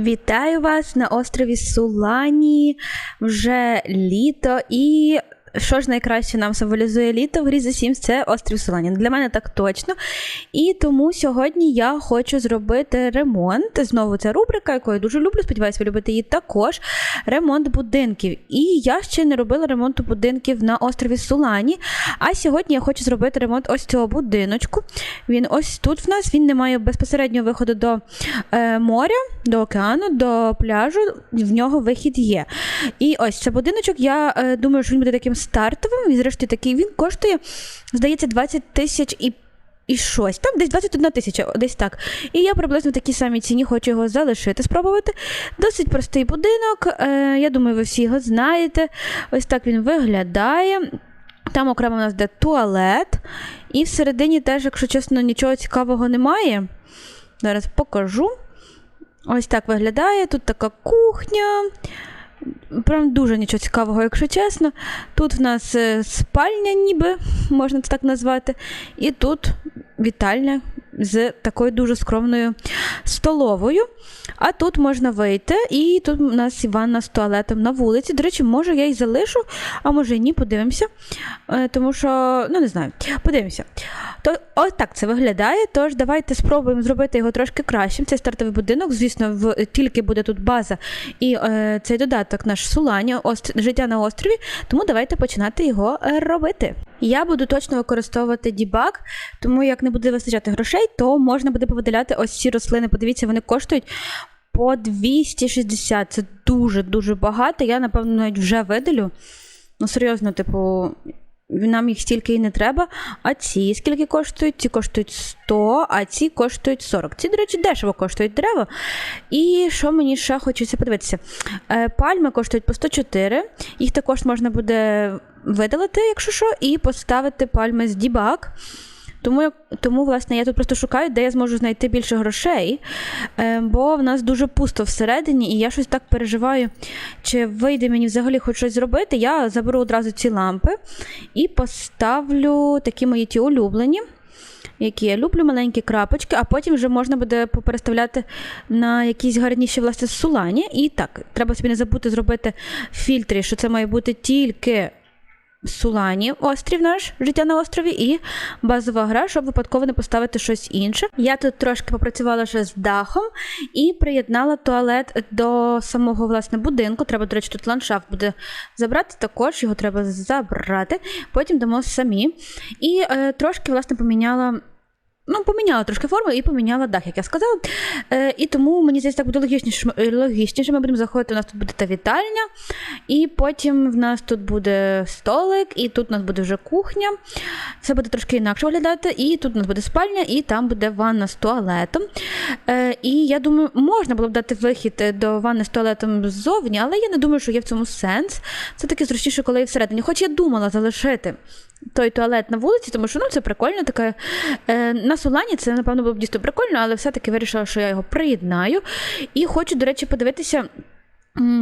Вітаю вас на острові Сулані. Вже літо і. Що ж найкраще нам символізує літо в грі The Sims – це острів Сулані. Для мене так точно. І тому сьогодні я хочу зробити ремонт. Знову це рубрика, яку я дуже люблю. Сподіваюся, ви любите її також. Ремонт будинків. І я ще не робила ремонту будинків на острові Сулані. А сьогодні я хочу зробити ремонт ось цього будиночку. Він ось тут в нас. Він не має безпосереднього виходу до е, моря, до океану, до пляжу. В нього вихід є. І ось це будиночок. Я е, думаю, що він буде таким стартовим. І зрештою такий він коштує, здається, 20 тисяч і. І щось, там десь 21 тисяча, десь так. І я приблизно в такій самій ціні хочу його залишити, спробувати. Досить простий будинок. Е, я думаю, ви всі його знаєте. Ось так він виглядає. Там окремо у нас де туалет. І всередині теж, якщо чесно, нічого цікавого немає. Зараз покажу. Ось так виглядає. Тут така кухня. Прям дуже нічого цікавого, якщо чесно. Тут в нас е, спальня, ніби, можна це так назвати. І тут вітальня з такою дуже скромною столовою. А тут можна вийти, і тут у нас і ванна з туалетом на вулиці. До речі, може я й залишу, а може ні, подивимося. Е, Тому що, ну не знаю, подивимося. То ось так це виглядає. Тож давайте спробуємо зробити його трошки кращим. Цей стартовий будинок, звісно, в тільки буде тут база і е, цей додаток наш Сулані, ост... життя на острові. Тому давайте починати його е, робити. Я буду точно використовувати дібаг, тому як не буде вистачати грошей, то можна буде повидаляти ось ці рослини. Подивіться, вони коштують. По 260 це дуже-дуже багато. Я, напевно, навіть вже видалю. Ну, серйозно, типу, нам їх стільки і не треба. А ці скільки коштують? Ці коштують 100, а ці коштують 40. Ці, до речі, дешево коштують дерева. І що мені ще хочеться подивитися? Е, Пальми коштують по 104. Їх також можна буде видалити, якщо що, і поставити пальми з дібак. Тому, тому, власне, я тут просто шукаю, де я зможу знайти більше грошей, е, бо в нас дуже пусто всередині, і я щось так переживаю, чи вийде мені взагалі хоч щось зробити. Я заберу одразу ці лампи і поставлю такі мої ті улюблені. Які я люблю маленькі крапочки, а потім вже можна буде попереставляти на якісь гарніші власне сулані. І так, треба собі не забути зробити фільтри, що це має бути тільки Сулані, острів наш, життя на острові, і базова гра, щоб випадково не поставити щось інше. Я тут трошки попрацювала вже з дахом і приєднала туалет до самого власне будинку. Треба, до речі, тут ландшафт буде забрати, також його треба забрати. Потім дамо самі. І е, трошки, власне, поміняла. Ну, поміняла трошки форму і поміняла дах, як я сказала. Е, І тому мені здається, так буде логічніше. логічніше. Ми будемо заходити. У нас тут буде та вітальня, і потім в нас тут буде столик, і тут у нас буде вже кухня. Це буде трошки інакше виглядати. І тут у нас буде спальня, і там буде ванна з туалетом. Е, І я думаю, можна було б дати вихід до ванни з туалетом ззовні, але я не думаю, що є в цьому сенс. Це таки зручніше, коли і всередині. Хоч я думала залишити той туалет на вулиці, тому що ну, це прикольно таке. Е, На Солані це, напевно, було б дійсно прикольно, але все-таки вирішила, що я його приєднаю. І хочу, до речі, подивитися.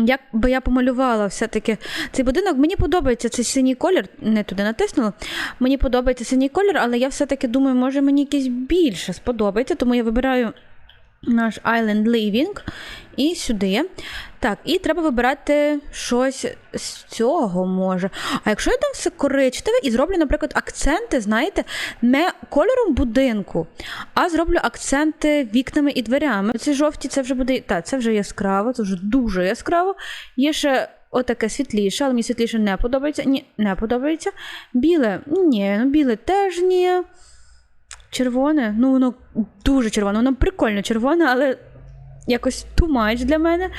Як би я помалювала все-таки цей будинок, мені подобається цей синій колір, не туди натиснула. Мені подобається синій колір, але я все-таки думаю, може мені якийсь більше сподобається, тому я вибираю наш Island Living і сюди. Так, і треба вибирати щось з цього може. А якщо я дам все коричневе і зроблю, наприклад, акценти, знаєте, не кольором будинку, а зроблю акценти вікнами і дверями. Ці жовті це вже буде. Так, це вже яскраво, це вже дуже яскраво. Є ще. Отаке світліше, але мені світліше не подобається. Ні, не подобається. Біле, ні, ну біле теж ні. Червоне, ну воно дуже червоне, воно прикольно червоне, але якось too much для мене.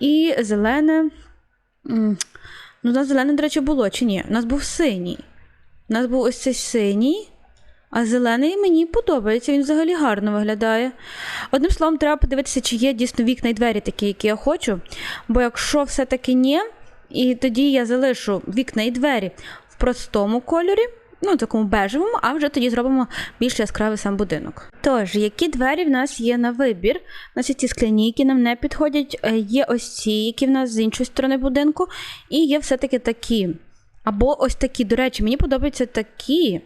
І зелене. Ну, у нас зелене, до речі, було чи ні? У нас був синій. У нас був ось цей синій, а зелений мені подобається, він взагалі гарно виглядає. Одним словом, треба подивитися, чи є дійсно вікна і двері такі, які я хочу. Бо якщо все-таки ні, і тоді я залишу вікна і двері в простому кольорі ну, такому бежевому, а вже тоді зробимо більш яскравий сам будинок. Тож, які двері в нас є на вибір? У нас є ті скляні, які нам не підходять, е, є ось ці, які в нас з іншої сторони будинку, і є все-таки такі. Або ось такі, до речі, мені подобаються такі.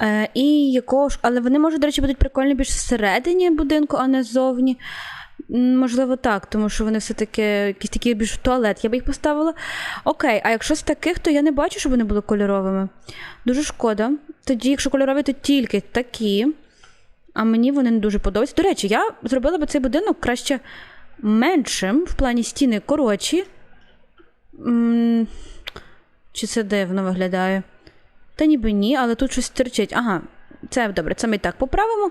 Е, і якого ж, Але вони, може, до речі, будуть прикольні більш всередині будинку, а не ззовні. Можливо, так, тому що вони все-таки якісь такі більш в туалет. Я би їх поставила. Окей, а якщо з таких, то я не бачу, щоб вони були кольоровими. Дуже шкода. Тоді, якщо кольорові, то тільки такі. А мені вони не дуже подобаються. До речі, я зробила би цей будинок краще меншим, в плані стіни коротші. Чи це дивно виглядає? Та ніби ні, але тут щось терчить. Ага, це добре, це ми і так поправимо.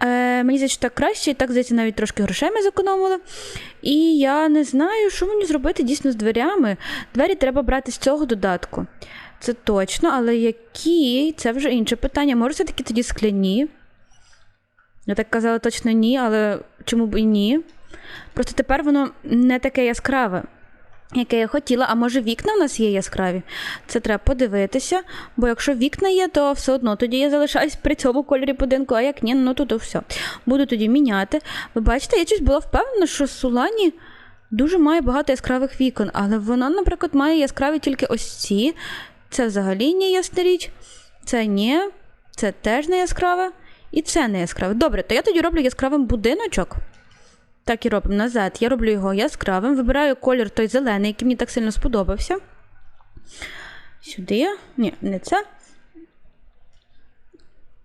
Е, мені здається, так краще, і так, здається, навіть трошки грошей ми зекономили. І я не знаю, що мені зробити дійсно з дверями. Двері треба брати з цього додатку. Це точно, але які це вже інше питання. Може, все-таки тоді скляні? Я так казала точно ні, але чому б і ні? Просто тепер воно не таке яскраве, яке я хотіла. А може вікна в нас є яскраві? Це треба подивитися, бо якщо вікна є, то все одно тоді я залишаюсь при цьому кольорі будинку, а як ні, ну то, то все. Буду тоді міняти. Ви бачите, я щось була впевнена, що Сулані дуже має багато яскравих вікон, але воно, наприклад, має яскраві тільки ось ці. Це взагалі не ясна річ. Це ні, це теж не яскраве. І це не яскраве. Добре, то я тоді роблю яскравим будиночок. Так і робимо назад. Я роблю його яскравим, вибираю колір той зелений, який мені так сильно сподобався. Сюди. Ні, не це.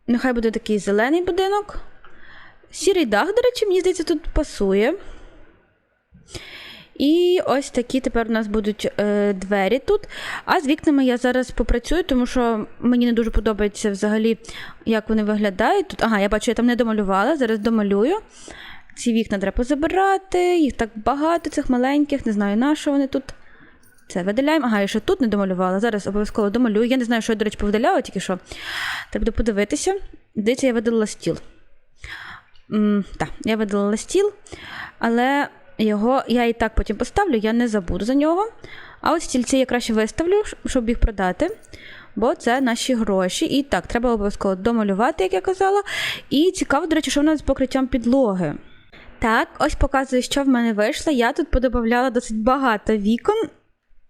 Нехай буде такий зелений будинок. Сірий дах, до речі, мені здається, тут пасує. І ось такі тепер у нас будуть е, двері тут. А з вікнами я зараз попрацюю, тому що мені не дуже подобається взагалі, як вони виглядають. Тут, ага, я бачу, я там не домалювала, зараз домалюю. Ці вікна треба позабирати, їх так багато, цих маленьких, не знаю, на що вони тут. Це видаляємо. Ага, я ще тут не домалювала. Зараз обов'язково домалюю. Я не знаю, що я, до речі, повидаляла, тільки що. Треба буде подивитися. Дивіться, я видалила стіл. Так, я видалила стіл, але його я і так потім поставлю, я не забуду за нього. А ось стільці я краще виставлю, щоб їх продати. Бо це наші гроші. І так, треба обов'язково домалювати, як я казала. І цікаво, до речі, що в нас з покриттям підлоги. Так, ось показую, що в мене вийшло. Я тут подобавляла досить багато вікон.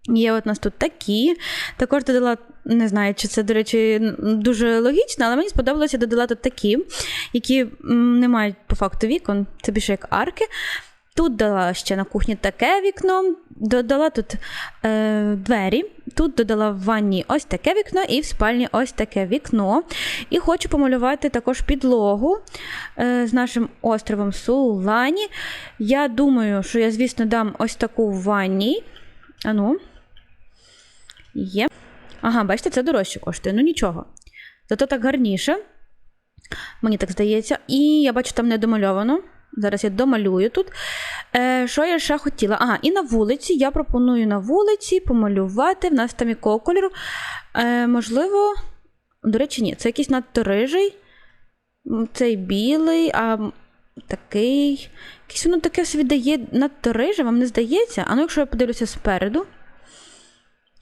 Є от нас тут такі. Також додала, не знаю, чи це, до речі, дуже логічно, але мені сподобалося додала тут такі, які не мають по факту вікон, це більше як арки. Тут дала ще на кухні таке вікно, додала тут е, двері, тут додала в ванні ось таке вікно, і в спальні ось таке вікно. І хочу помалювати також підлогу е, з нашим островом Сулані. Я думаю, що я, звісно, дам ось таку в ванні. Ану. Є. Ага, бачите, це дорожче коштує. Ну нічого. Зато так гарніше. Мені так здається. І я бачу, там не домальовано. Зараз я домалюю тут. Е, Що я ще хотіла? Ага, і на вулиці. Я пропоную на вулиці помалювати. В нас там якого кольору. Е, Можливо, до речі, ні, це якийсь надто рижий. Цей білий, а такий. Якийсь воно таке собі дає надто риже, вам не здається? А ну, якщо я подивлюся спереду.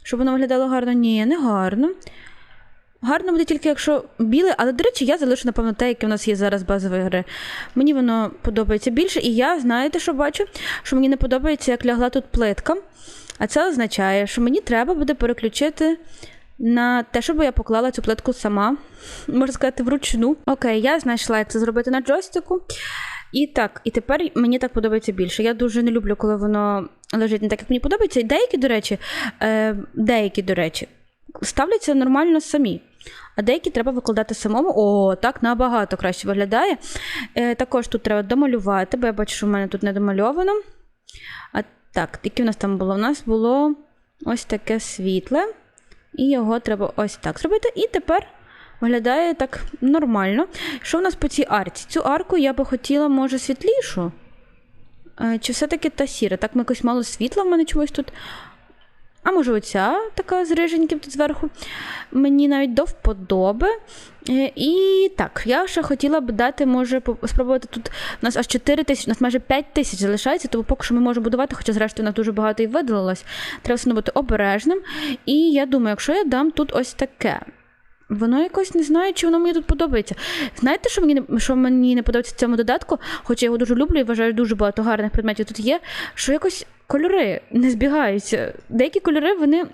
Щоб воно виглядало гарно, ні, не гарно. Гарно буде тільки, якщо біле, але, до речі, я залишу, напевно, те, яке в нас є зараз базової гри. Мені воно подобається більше, і я, знаєте, що бачу? Що мені не подобається, як лягла тут плитка. А це означає, що мені треба буде переключити на те, щоб я поклала цю плитку сама, можна сказати, вручну. Окей, я знайшла, як це зробити на джойстику. І так, і тепер мені так подобається більше. Я дуже не люблю, коли воно лежить не так, як мені подобається. І деякі, до речі, е, деякі, до речі, ставляться нормально самі. А деякі треба викладати самому. О, так набагато краще виглядає. Е, також тут треба домалювати, бо я бачу, що в мене тут не домальовано. А так, яке в нас там було? У нас було ось таке світле. І його треба ось так зробити. І тепер виглядає так нормально. Що в нас по цій арці? Цю арку я би хотіла, може, світлішу. Е, Чи все-таки та сіра? Так ми якось мало світла в мене чомусь тут. А може, оця така з риженьким тут зверху. Мені навіть до вподоби. Е, І так, я ще хотіла б дати, може, спробувати тут. У нас аж 4 тисячі, у нас майже 5 тисяч залишається, тому поки що ми можемо будувати, хоча, зрештою, у нас дуже багато і видалилось. Треба все бути обережним. І я думаю, якщо я дам тут ось таке. Воно якось не знаю, чи воно мені тут подобається. Знаєте, що мені що мені не подобається в цьому додатку, хоча я його дуже люблю і вважаю, дуже багато гарних предметів тут є. Що якось кольори не збігаються. Деякі кольори, вони,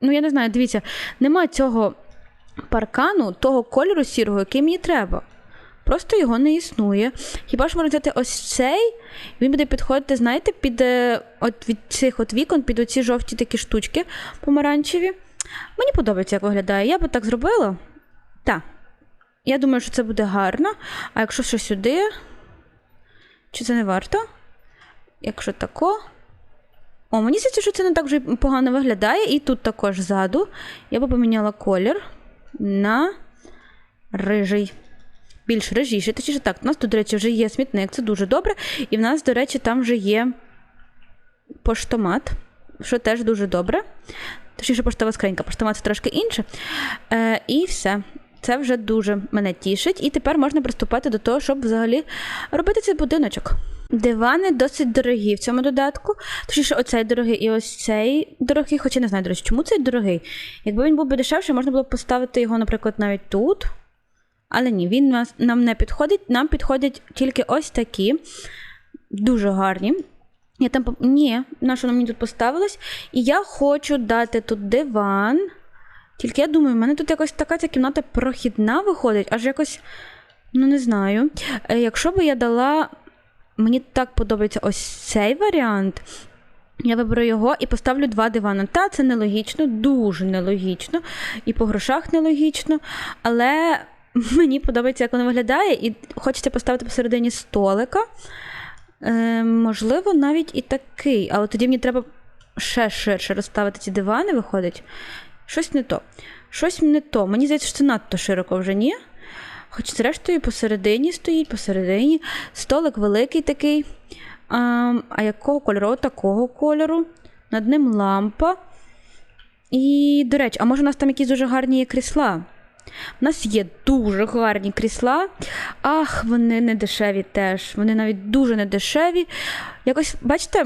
ну я не знаю, дивіться, немає цього паркану, того кольору сірого, який мені треба. просто його не існує. Хіба ж можна взяти ось цей? Він буде підходити, знаєте, під е, от від цих от вікон, під оці жовті такі штучки помаранчеві. Мені подобається, як виглядає. Я би так зробила. Так. Я думаю, що це буде гарно. А якщо ще сюди, чи це не варто? Якщо тако. О, мені здається, що це не так вже погано виглядає. І тут також ззаду. Я би поміняла колір на рижий. Більш рижіший. Точніше так, у нас тут, до речі, вже є смітник, це дуже добре. І в нас, до речі, там вже є поштомат, що теж дуже добре. Точніше, поштова скринька, поштомат це трошки інше. Е, І все. Це вже дуже мене тішить. І тепер можна приступати до того, щоб взагалі робити цей будиночок. Дивани досить дорогі в цьому додатку. Точніше, оцей дорогий і ось цей дорогий, хоча не знаю, до речі, чому цей дорогий. Якби він був би дешевший, можна було б поставити його, наприклад, навіть тут. Але ні, він нас, нам не підходить. Нам підходять тільки ось такі, дуже гарні. Я там Ні, на що мені тут поставилось? І я хочу дати тут диван. Тільки я думаю, в мене тут якось така ця кімната прохідна виходить, аж якось, ну не знаю. Е, Якщо би я дала. Мені так подобається ось цей варіант. Я виберу його і поставлю два дивани. Та, це нелогічно, дуже нелогічно, і по грошах нелогічно. Але мені подобається, як воно виглядає, і хочеться поставити посередині столика. Е, можливо, навіть і такий, але тоді мені треба ще ширше розставити ці дивани, виходить. Щось не то. Щось не то. Мені здається, що це надто широко вже ні. Хоч зрештою посередині стоїть, посередині. Столик великий такий. А, а якого кольору? Такого кольору. Над ним лампа. І, до речі, а може у нас там якісь дуже гарні крісла? У нас є дуже гарні крісла. Ах, вони не дешеві теж. Вони навіть дуже не дешеві. Якось, бачите,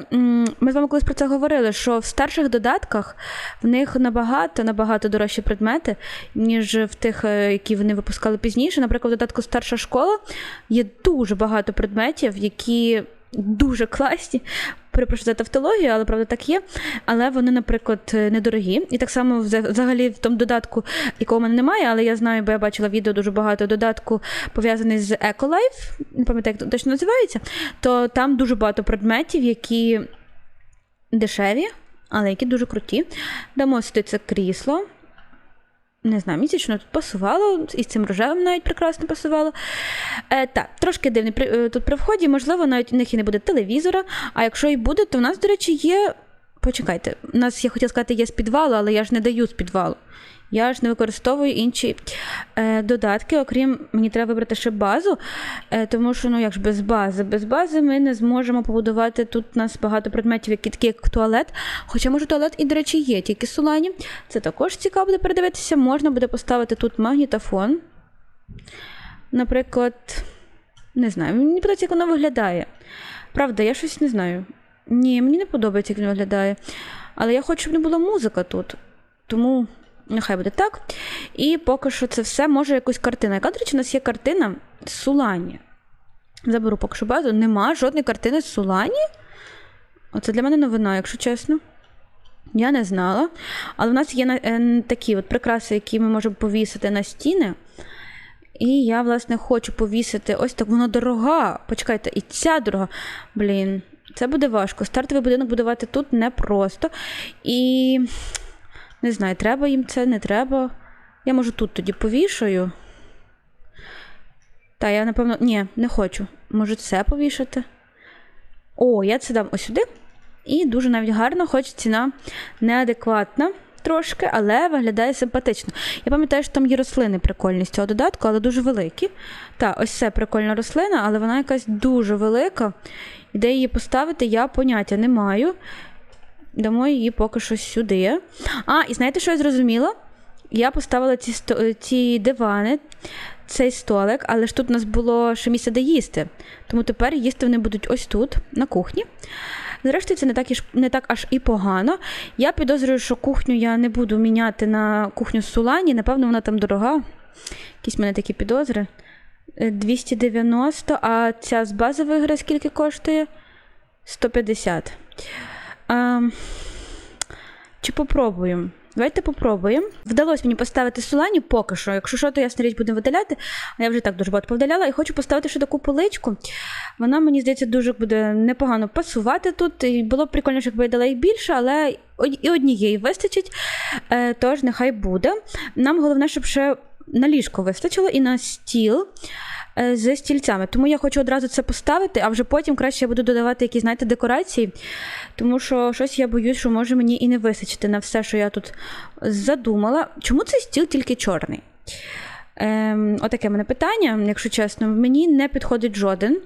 ми з вами колись про це говорили, що в старших додатках в них набагато набагато дорожчі предмети, ніж в тих, е, які вони випускали пізніше. Наприклад, в додатку старша школа є дуже багато предметів, які дуже класні. Перепрошую за тавтологію, але правда так є. Але вони, наприклад, недорогі. І так само взагалі в тому додатку, якого в мене немає, але я знаю, бо я бачила відео дуже багато додатку, пов'язаний з Ecolife, не пам'ятаю, як точно називається, то там дуже багато предметів, які дешеві, але які дуже круті. Дамо сюди це крісло. Не знаю, місячно тут пасувало, і з цим рожевим навіть прекрасно пасувало. Е, так, трошки дивний при- е, тут при вході, можливо, навіть у них і не буде телевізора. А якщо і буде, то в нас, до речі, є. Почекайте, у нас, я хотіла сказати, є з підвалу, але я ж не даю з підвалу. Я ж не використовую інші е, додатки, окрім мені треба вибрати ще базу, е, тому що ну як ж без бази. Без бази ми не зможемо побудувати тут у нас багато предметів, які такі як туалет. Хоча може туалет і, до речі, є, тільки солані. Це також цікаво буде передивитися. Можна буде поставити тут магнітофон. Наприклад, не знаю, мені подобається, як воно виглядає. Правда, я щось не знаю. Ні, мені не подобається, як він виглядає. Але я хочу, щоб не була музика тут. Тому нехай буде так. І поки що це все може якусь картина. Яка, до речі, у нас є картина Сулані. Заберу поки що базу. Нема жодної картини з Сулані. Оце для мене новина, якщо чесно. Я не знала. Але в нас є е, такі от прикраси, які ми можемо повісити на стіни. І я, власне, хочу повісити ось так. Вона дорога. Почекайте, і ця дорога. Блін, це буде важко. Стартовий будинок будувати тут непросто. І не знаю, треба їм це, не треба. Я можу тут тоді повішаю. Та, я, напевно, ні, не хочу. Можу це повішати. О, я це дам ось сюди. І дуже навіть гарно, хоч ціна неадекватна трошки, але виглядає симпатично. Я пам'ятаю, що там є рослини прикольні з цього додатку, але дуже великі. Так, ось це прикольна рослина, але вона якась дуже велика. І де її поставити, я поняття не маю. Дамо її поки що сюди. А, і знаєте, що я зрозуміла? Я поставила ці, сто... ці дивани, цей столик, але ж тут у нас було ще місце, де їсти. Тому тепер їсти вони будуть ось тут, на кухні. Зрештою, це не так, і не так аж і погано. Я підозрюю, що кухню я не буду міняти на кухню з Сулані. Напевно, вона там дорога. Якісь в мене такі підозри. Е, 290, а ця з базової гри скільки коштує? 150. А, чи попробуємо? Давайте попробуємо. Вдалося мені поставити Солані поки що. Якщо що, то я річ будемо видаляти. А я вже так дуже багато повдаляла. І хочу поставити ще таку поличку. Вона, мені здається, дуже буде непогано пасувати тут. І було б прикольно, якби я дала їх більше, але і однієї вистачить. Е, Тож, нехай буде. Нам головне, щоб ще на ліжко вистачило і на стіл. Е, з стільцями. Тому я хочу одразу це поставити, а вже потім краще я буду додавати якісь, знаєте, декорації, тому що щось я боюсь, що може мені і не вистачити на все, що я тут задумала. Чому цей стіл тільки чорний? Ем, Отаке мене питання, якщо чесно, мені не підходить жоден.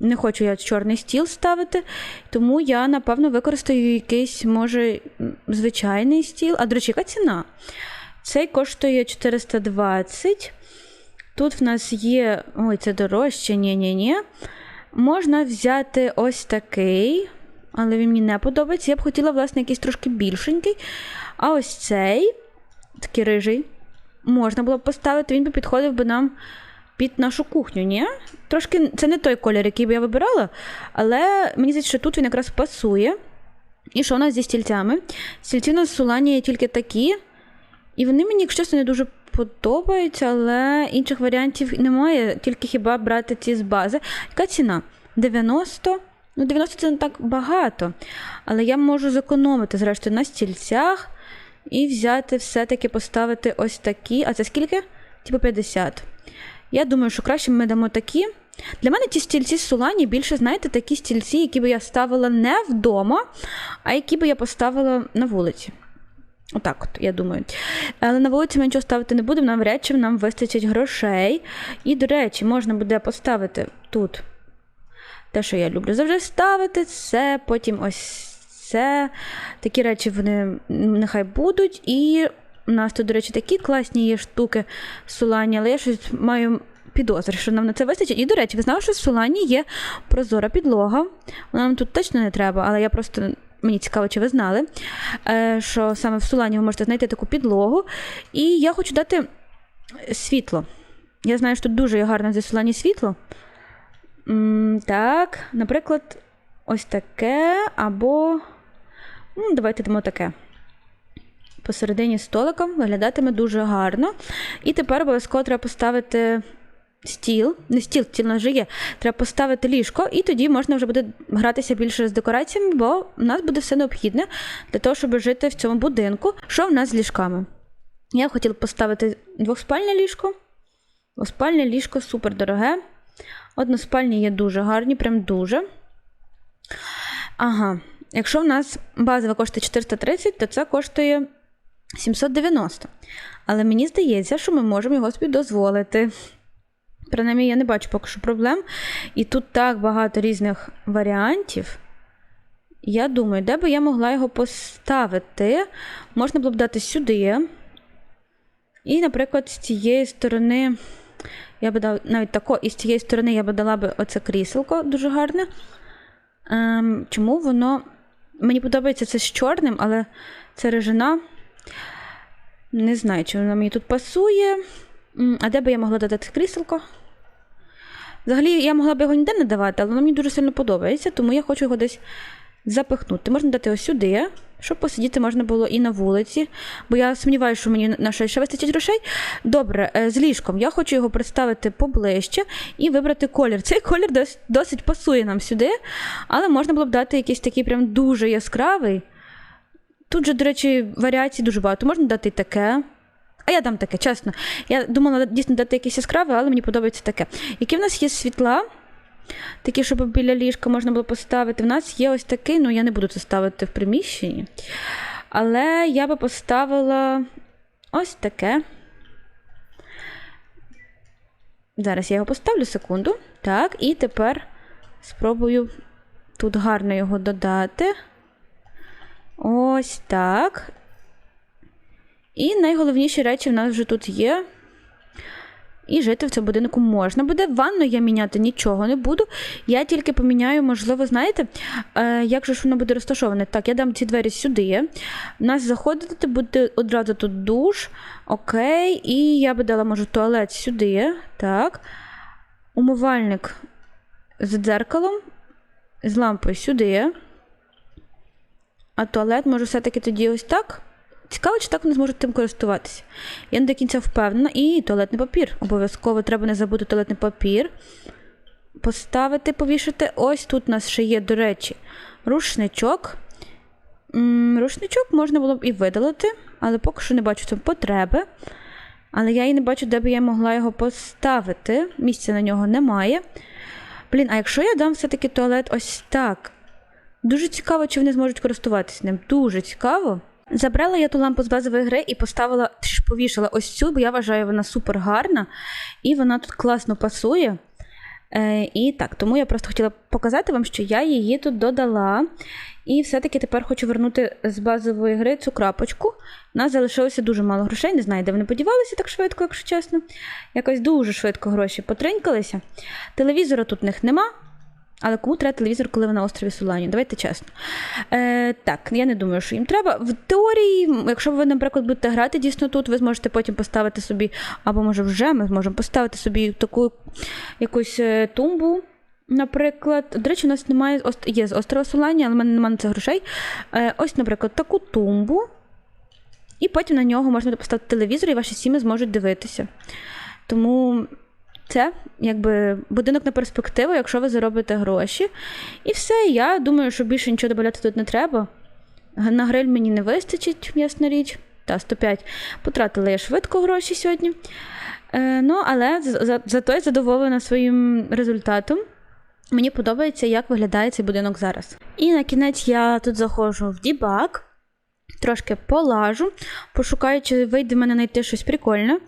Не хочу я чорний стіл ставити, тому я, напевно, використаю якийсь, може, звичайний стіл. А, до речі, яка ціна? Цей коштує 420. Тут в нас є. Ой, це дорожче, ні-ні-ні. Можна взяти ось такий, але він мені не подобається. Я б хотіла, власне, якийсь трошки більшенький. А ось цей, такий рижий, можна було б поставити, він би підходив би нам під нашу кухню, ні? Трошки це не той колір, який би я вибирала, але мені здається, що тут він якраз пасує. І що у нас зі стільцями? Стільці у нас в Сулані є тільки такі. І вони мені, якщо чесно, не дуже подобаються, але інших варіантів немає, тільки хіба брати ці з бази. Яка ціна? 90? Ну, 90 це не так багато. Але я можу зекономити, зрештою, на стільцях і взяти все-таки поставити ось такі. А це скільки? Типу 50. Я думаю, що краще ми дамо такі. Для мене ті стільці з Сулані більше, знаєте, такі стільці, які би я ставила не вдома, а які би я поставила на вулиці. Отак, от, я думаю. Але на вулиці ми нічого ставити не будемо, навряд чи нам вистачить грошей. І, до речі, можна буде поставити тут те, що я люблю завжди ставити, це потім ось це. Такі речі вони нехай будуть. І у нас тут, до речі, такі класні є штуки Солані, але я щось маю. Підозри, що нам на це вистачить. І, до речі, ви знали, що в Солані є прозора підлога. Вона нам тут точно не треба, але я просто Мені цікаво, чи ви знали, е, що саме в Сулані ви можете знайти таку підлогу. І я хочу дати світло. Я знаю, що тут дуже гарне зі Сулані світло. Так, наприклад, ось таке, або. Ну, Давайте дамо таке. Посередині столика виглядатиме дуже гарно. І тепер обов'язково треба поставити стіл, не стіл, стіл вже є. Треба поставити ліжко, і тоді можна вже буде гратися більше з декораціями, бо в нас буде все необхідне для того, щоб жити в цьому будинку. Що в нас з ліжками? Я хотіла поставити двохспальне ліжко. Двоспальне ліжко супер дороге. Односпальні є дуже гарні, прям дуже. Ага, якщо в нас базова коштує 430, то це коштує 790. Але мені здається, що ми можемо його собі дозволити. Принаймні, я не бачу поки що проблем. І тут так багато різних варіантів. Я думаю, де би я могла його поставити? Можна було б дати сюди. І, наприклад, з цієї сторони, я би дала навіть тако, і з цієї сторони я би дала би оце кріселко дуже гарне. Ем, Чому воно. Мені подобається це з чорним, але це режина. Не знаю, чи вона мені тут пасує. А де би я могла додати кріселко? Взагалі, я могла б його ніде не давати, але воно мені дуже сильно подобається, тому я хочу його десь запихнути. Можна дати ось сюди, щоб посидіти можна було і на вулиці, бо я сумніваюся, що мені на ще вистачить грошей. Добре, е, з ліжком я хочу його представити поближче і вибрати колір. Цей колір досить пасує нам сюди, але можна було б дати якийсь такий прям дуже яскравий. Тут же, до речі, варіацій дуже багато. Можна дати і таке. А я дам таке, чесно. Я думала дійсно дати якісь яскраве, але мені подобається таке. Які в нас є світла? Такі, щоб біля ліжка можна було поставити. В нас є ось такий, ну я не буду це ставити в приміщенні. Але я би поставила ось таке. Зараз я його поставлю секунду. Так, і тепер спробую тут гарно його додати. Ось так. І найголовніші речі в нас вже тут є. І жити в цьому будинку можна буде. Ванну я міняти нічого не буду. Я тільки поміняю, можливо, знаєте, е, як же ж воно буде розташоване. Так, я дам ці двері сюди. У нас заходити буде одразу тут душ. Окей. І я би дала, може, туалет сюди. Так. Умивальник з дзеркалом, з лампою сюди. А туалет може все-таки тоді ось так. Цікаво, чи так вони зможуть тим користуватися. Я не до кінця впевнена. І туалетний папір. Обов'язково треба не забути туалетний папір. Поставити, повішати. Ось тут у нас ще є, до речі, рушничок. Рушничок можна було б і видалити, але поки що не бачу цього потреби. Але я і не бачу, де би я могла його поставити. Місця на нього немає. Блін, а якщо я дам все-таки туалет ось так. Дуже цікаво, чи вони зможуть користуватися ним. Дуже цікаво. Забрала я ту лампу з базової гри і поставила, повішала ось цю, бо я вважаю, вона супер гарна, і вона тут класно пасує. Е, і так, тому я просто хотіла показати вам, що я її тут додала. І все-таки тепер хочу вернути з базової гри цю крапочку. У нас залишилося дуже мало грошей, не знаю, де вони подівалися так швидко, якщо чесно. Якось дуже швидко гроші потринькалися. Телевізора тут в них нема. Але кому треба телевізор, коли ви на острові Сулані? Давайте чесно. Е, так, я не думаю, що їм треба. В теорії, якщо ви, наприклад, будете грати дійсно тут, ви зможете потім поставити собі, або може вже ми зможемо поставити собі таку якусь е, тумбу. Наприклад, до речі, у нас немає є з острова Сулані, але в мене немає на це грошей. Е, ось, наприклад, таку тумбу. І потім на нього можна поставити телевізор, і ваші сім'ї зможуть дивитися. Тому це якби будинок на перспективу, якщо ви заробите гроші. І все, я думаю, що більше нічого додати тут не треба. На гриль мені не вистачить, ясна річ. Та 105. Потратила я швидко гроші сьогодні. Е, ну, але за- за- зато я задоволена своїм результатом. Мені подобається, як виглядає цей будинок зараз. І на кінець я тут заходжу в дібак, трошки полажу, пошукаю, чи вийде в мене знайти щось прикольне.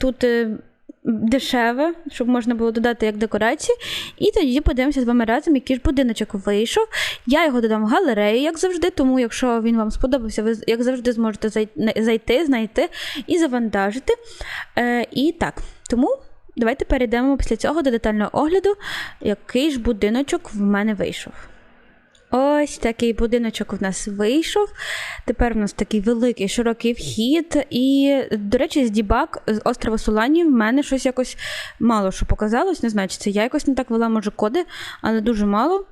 Тут е, дешеве, щоб можна було додати як декорації. І тоді подивимося з вами разом, який ж будиночок вийшов. Я його додам в галерею, як завжди. Тому, якщо він вам сподобався, ви як завжди зможете зайти, знайти і завантажити. Е, і так, тому. Давайте перейдемо після цього до детального огляду, який ж будиночок в мене вийшов. Ось такий будиночок в нас вийшов. Тепер у нас такий великий широкий вхід. І, до речі, з дібак з острова Сулані в мене щось якось мало що показалось. Не знаю, чи це я якось не так вела, може, коди, але дуже мало.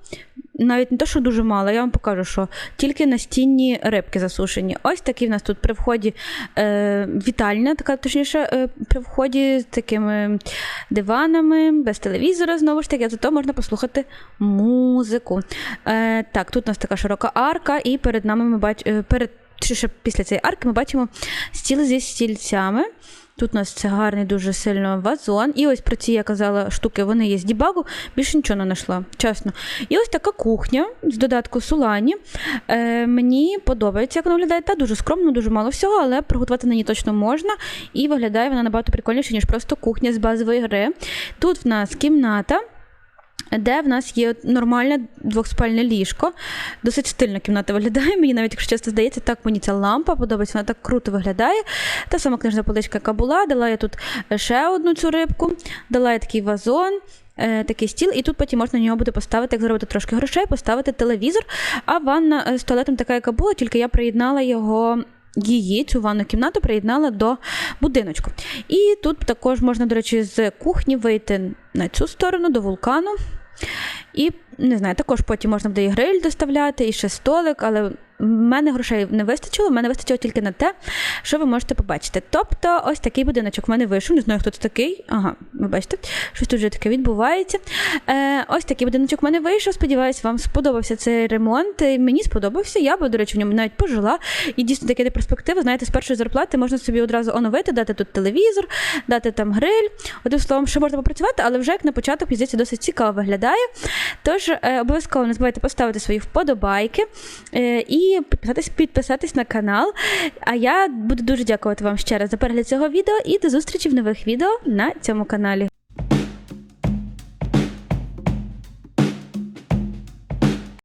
Навіть не те, що дуже мало, я вам покажу, що тільки настінні рибки засушені. Ось такий в нас тут при вході е, вітальня, така точніше, е, при вході з такими диванами, без телевізора, знову ж таки, зато можна послухати музику. Е, так, тут у нас така широка арка, і перед нами ми бачимо перед чи ще після цієї арки ми бачимо стіл зі стільцями. Тут у нас це гарний дуже сильно вазон. І ось про ці я казала штуки, вони є з дібагу, більше нічого не знайшла, чесно. І ось така кухня з додатку Сулані. Е, мені подобається, як вона виглядає. Та дуже скромно, дуже мало всього, але приготувати на ній точно можна. І виглядає вона набагато прикольніше, ніж просто кухня з базової гри. Тут в нас кімната. Де в нас є нормальне двохспальне ліжко. Досить стильна кімната виглядає. Мені навіть, якщо чесно здається, так мені ця лампа подобається, вона так круто виглядає. Та сама книжна поличка, яка була. Дала я тут ще одну цю рибку, дала я такий вазон. е, Такий стіл, і тут потім можна на нього буде поставити, як заробити трошки грошей, поставити телевізор. А ванна е, з туалетом така, яка була, тільки я приєднала його. Її цю ванну кімнату приєднала до будиночку. І тут також можна, до речі, з кухні вийти на цю сторону до вулкану. І не знаю, також потім можна буде і гриль доставляти, і ще столик, але в мене грошей не вистачило, в мене вистачило тільки на те, що ви можете побачити. Тобто, ось такий будиночок в мене вийшов. Не знаю, хто це такий. Ага, ви бачите, щось тут вже таке відбувається. Е, ось такий будиночок в мене вийшов. Сподіваюсь, вам сподобався цей ремонт. Мені сподобався. Я би, до речі, в ньому навіть пожила. І дійсно таке де перспектива. Знаєте, з першої зарплати можна собі одразу оновити, дати тут телевізор, дати там гриль. Одним словом, ще можна попрацювати, але вже як на початок здається, досить цікаво виглядає. Тож е, обов'язково не забувайте поставити свої вподобайки е, і підписатись, підписатись на канал. А я буду дуже дякувати вам ще раз за перегляд цього відео і до зустрічі в нових відео на цьому каналі.